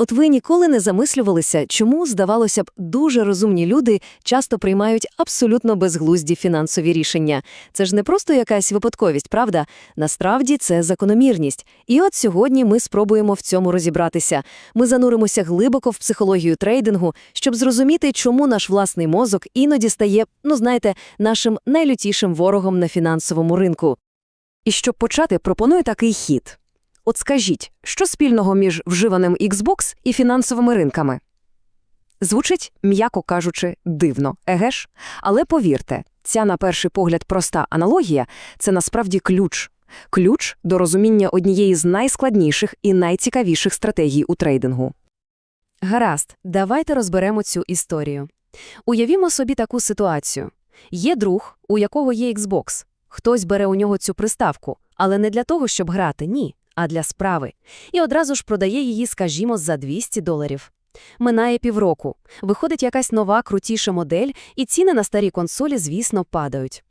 От ви ніколи не замислювалися, чому, здавалося б, дуже розумні люди часто приймають абсолютно безглузді фінансові рішення. Це ж не просто якась випадковість, правда? Насправді це закономірність. І от сьогодні ми спробуємо в цьому розібратися. Ми зануримося глибоко в психологію трейдингу, щоб зрозуміти, чому наш власний мозок іноді стає, ну знаєте, нашим найлютішим ворогом на фінансовому ринку. І щоб почати, пропоную такий хід. От скажіть, що спільного між вживаним Xbox і фінансовими ринками? Звучить, м'яко кажучи, дивно, еге ж? Але повірте, ця на перший погляд проста аналогія – це насправді ключ. Ключ до розуміння однієї з найскладніших і найцікавіших стратегій у трейдингу. Гаразд, давайте розберемо цю історію. Уявімо собі таку ситуацію. Є друг, у якого є Xbox. Хтось бере у нього цю приставку, але не для того, щоб грати, ні, а для справи. І одразу ж продає її, скажімо, за 200 доларів. Минає півроку. Виходить якась нова, крутіша модель, і ціни на старі консолі, звісно, падають.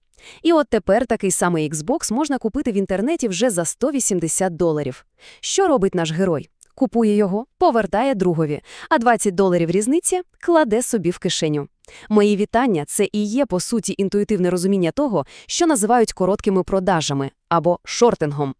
І от тепер такий самий Xbox можна купити в інтернеті вже за 180 доларів. Що робить наш герой? Купує його, повертає другові, а 20 доларів різниці кладе собі в кишеню. Мої вітання – це і є, по суті, інтуїтивне розуміння того, що називають короткими продажами або шортингом.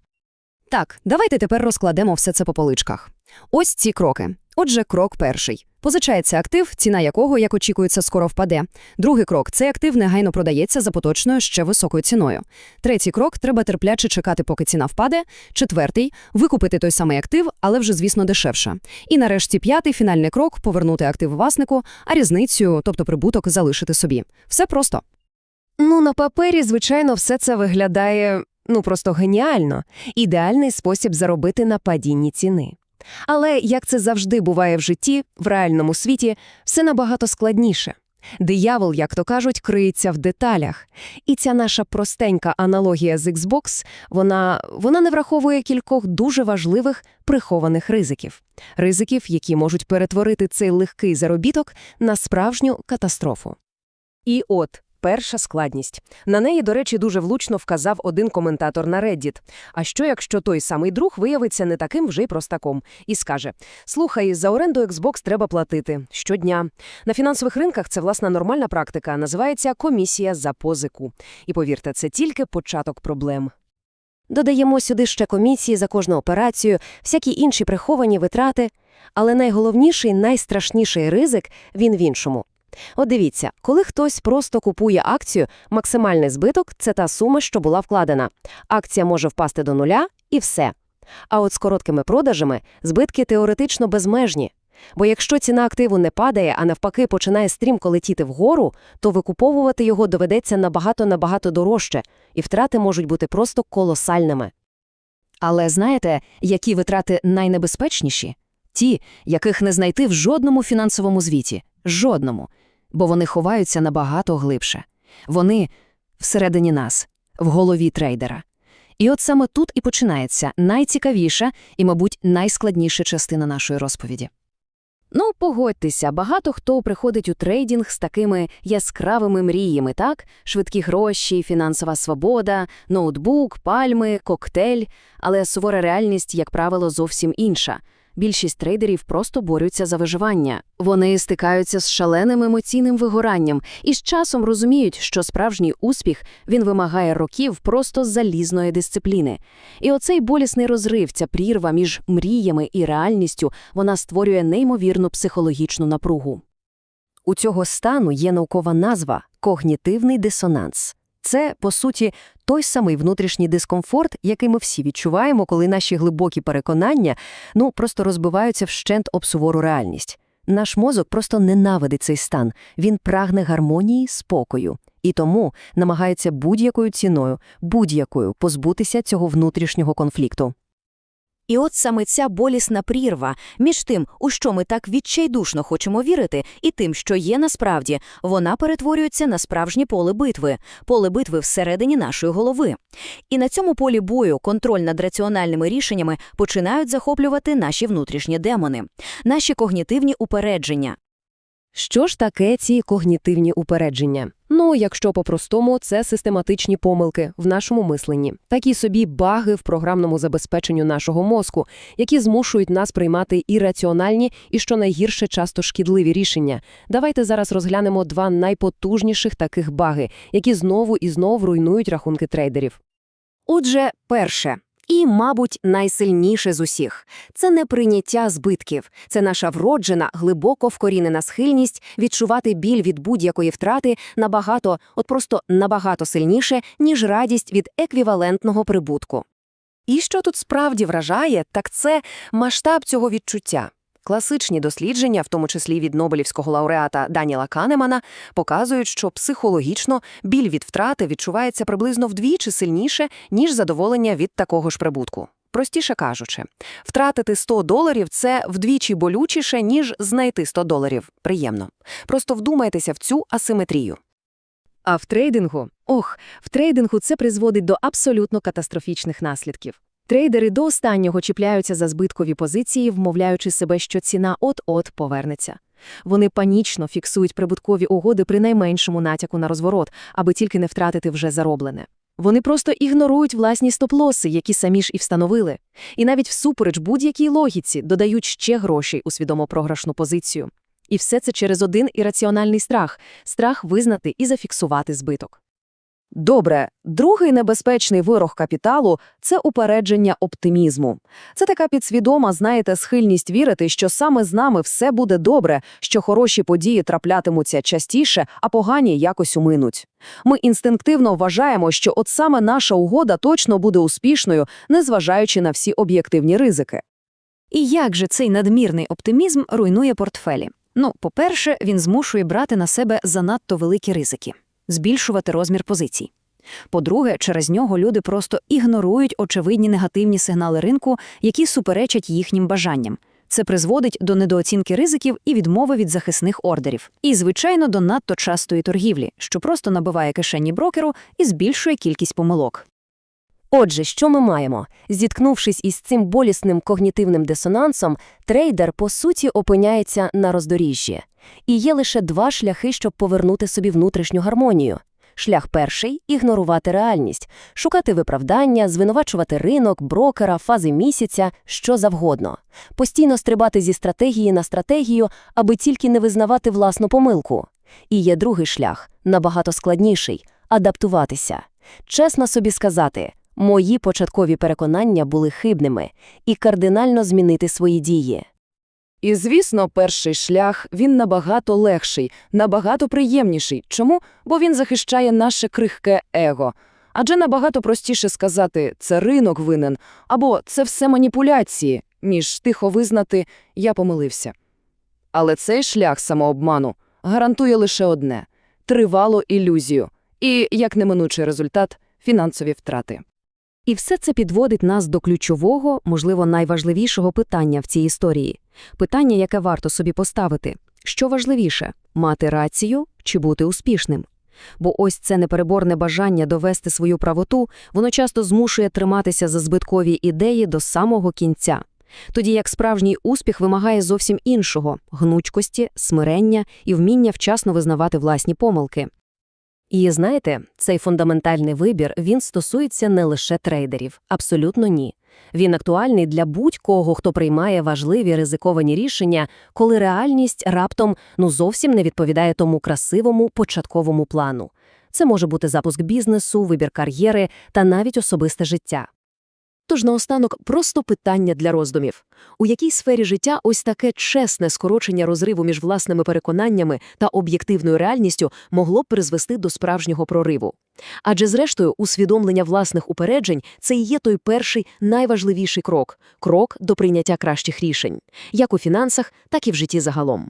Так, давайте тепер розкладемо все це по поличках. Ось ці кроки. Отже, крок перший. Позичається актив, ціна якого, як очікується, скоро впаде. Другий крок – цей актив негайно продається за поточною ще високою ціною. Третій крок – треба терпляче чекати, поки ціна впаде. Четвертий – викупити той самий актив, але вже, звісно, дешевше. І нарешті п'ятий – фінальний крок – повернути актив власнику, а різницю, тобто прибуток, залишити собі. Все просто. Ну, на папері, звичайно, все це виглядає ну просто геніально. Ідеальний спосіб заробити на падінні ціни. Але, як це завжди буває в житті, в реальному світі, все набагато складніше. Диявол, як то кажуть, криється в деталях. І ця наша простенька аналогія з Xbox, вона, вона не враховує кількох дуже важливих прихованих ризиків. Ризиків, які можуть перетворити цей легкий заробіток на справжню катастрофу. І от перша складність. На неї, до речі, дуже влучно вказав один коментатор на Reddit. А що, якщо той самий друг виявиться не таким вже й простаком і скаже: Слухай, за оренду Xbox треба платити щодня. На фінансових ринках це власна нормальна практика, називається комісія за позику. І повірте, це тільки початок проблем. Додаємо сюди ще комісії за кожну операцію, всякі інші приховані витрати. Але найголовніший, найстрашніший ризик він в іншому. От дивіться, коли хтось просто купує акцію, максимальний збиток це та сума, що була вкладена. Акція може впасти до нуля і все. А от з короткими продажами збитки теоретично безмежні. Бо якщо ціна активу не падає, а навпаки починає стрімко летіти вгору, то викуповувати його доведеться набагато-набагато дорожче, і втрати можуть бути просто колосальними. Але знаєте, які витрати найнебезпечніші? Ті, яких не знайти в жодному фінансовому звіті. Жодному. Бо вони ховаються набагато глибше. Вони всередині нас, в голові трейдера. І от саме тут і починається найцікавіша і, мабуть, найскладніша частина нашої розповіді. Ну, погодьтеся, багато хто приходить у трейдинг з такими яскравими мріями, так? Швидкі гроші, фінансова свобода, ноутбук, пальми, коктейль. Але сувора реальність, як правило, зовсім інша. Більшість трейдерів просто борються за виживання. Вони стикаються з шаленим емоційним вигоранням і з часом розуміють, що справжній успіх він вимагає років просто залізної дисципліни. І оцей болісний розрив, ця прірва між мріями і реальністю, вона створює неймовірну психологічну напругу. У цього стану є наукова назва когнітивний дисонанс. Це, по суті, той самий внутрішній дискомфорт, який ми всі відчуваємо, коли наші глибокі переконання ну, просто розбиваються вщент об сувору реальність. Наш мозок просто ненавидить цей стан, він прагне гармонії, спокою. І тому намагається будь-якою ціною, будь-якою позбутися цього внутрішнього конфлікту. І от саме ця болісна прірва між тим, у що ми так відчайдушно хочемо вірити, і тим, що є насправді, вона перетворюється на справжнє поле битви, поле битви всередині нашої голови. І на цьому полі бою контроль над раціональними рішеннями починають захоплювати наші внутрішні демони, наші когнітивні упередження. Що ж таке ці когнітивні упередження? Ну, якщо по-простому, це систематичні помилки в нашому мисленні, такі собі баги в програмному забезпеченню нашого мозку, які змушують нас приймати ірраціональні і, що найгірше, часто шкідливі рішення. Давайте зараз розглянемо два найпотужніших таких баги, які знову і знову руйнують рахунки трейдерів. Отже, перше. І, мабуть, найсильніше з усіх – це не прийняття збитків. Це наша вроджена, глибоко вкорінена схильність відчувати біль від будь-якої втрати набагато, от просто набагато сильніше, ніж радість від еквівалентного прибутку. І що тут справді вражає, так це масштаб цього відчуття. Класичні дослідження, в тому числі від Нобелівського лауреата Даніела Канемана, показують, що психологічно біль від втрати відчувається приблизно вдвічі сильніше, ніж задоволення від такого ж прибутку. Простіше кажучи, втратити 100 доларів – це вдвічі болючіше, ніж знайти 100 доларів. Приємно. Просто вдумайтеся в цю асиметрію. А в трейдингу? Ох, в трейдингу це призводить до абсолютно катастрофічних наслідків. Трейдери до останнього чіпляються за збиткові позиції, вмовляючи себе, що ціна от-от повернеться. Вони панічно фіксують прибуткові угоди при найменшому натяку на розворот, аби тільки не втратити вже зароблене. Вони просто ігнорують власні стоп-лоси, які самі ж і встановили. І навіть всупереч будь-якій логіці додають ще грошей у свідомо програшну позицію. І все це через один ірраціональний страх – страх визнати і зафіксувати збиток. Добре, другий небезпечний вирог капіталу – це упередження оптимізму. Це така підсвідома, знаєте, схильність вірити, що саме з нами все буде добре, що хороші події траплятимуться частіше, а погані якось уминуть. Ми інстинктивно вважаємо, що от саме наша угода точно буде успішною, незважаючи на всі об'єктивні ризики. І як же цей надмірний оптимізм руйнує портфелі? Ну, по-перше, він змушує брати на себе занадто великі ризики, збільшувати розмір позицій. По-друге, через нього люди просто ігнорують очевидні негативні сигнали ринку, які суперечать їхнім бажанням. Це призводить до недооцінки ризиків і відмови від захисних ордерів. І, звичайно, до надто частої торгівлі, що просто набиває кишені брокеру і збільшує кількість помилок. Отже, що ми маємо? Зіткнувшись із цим болісним когнітивним дисонансом, трейдер, по суті, опиняється на роздоріжжі. І є лише два шляхи, щоб повернути собі внутрішню гармонію. Шлях перший – ігнорувати реальність, шукати виправдання, звинувачувати ринок, брокера, фази місяця, що завгодно. Постійно стрибати зі стратегії на стратегію, аби тільки не визнавати власну помилку. І є другий шлях, набагато складніший – адаптуватися. Чесно собі сказати, мої початкові переконання були хибними і кардинально змінити свої дії. І, звісно, перший шлях, він набагато легший, набагато приємніший. Чому? Бо він захищає наше крихке его. Адже набагато простіше сказати «це ринок винен» або «це все маніпуляції», ніж тихо визнати «я помилився». Але цей шлях самообману гарантує лише одне – тривалу ілюзію і, як неминучий результат, фінансові втрати. І все це підводить нас до ключового, можливо, найважливішого питання в цій історії. Питання, яке варто собі поставити. Що важливіше – мати рацію чи бути успішним? Бо ось це непереборне бажання довести свою правоту, воно часто змушує триматися за збиткові ідеї до самого кінця. Тоді як справжній успіх вимагає зовсім іншого – гнучкості, смирення і вміння вчасно визнавати власні помилки. І знаєте, цей фундаментальний вибір, він стосується не лише трейдерів. Абсолютно ні. Він актуальний для будь-кого, хто приймає важливі ризиковані рішення, коли реальність раптом ну зовсім не відповідає тому красивому початковому плану. Це може бути запуск бізнесу, вибір кар'єри та навіть особисте життя. Тож наостанок просто питання для роздумів. У якій сфері життя ось таке чесне скорочення розриву між власними переконаннями та об'єктивною реальністю могло б призвести до справжнього прориву? Адже, зрештою, усвідомлення власних упереджень – це і є той перший найважливіший крок – крок до прийняття кращих рішень, як у фінансах, так і в житті загалом.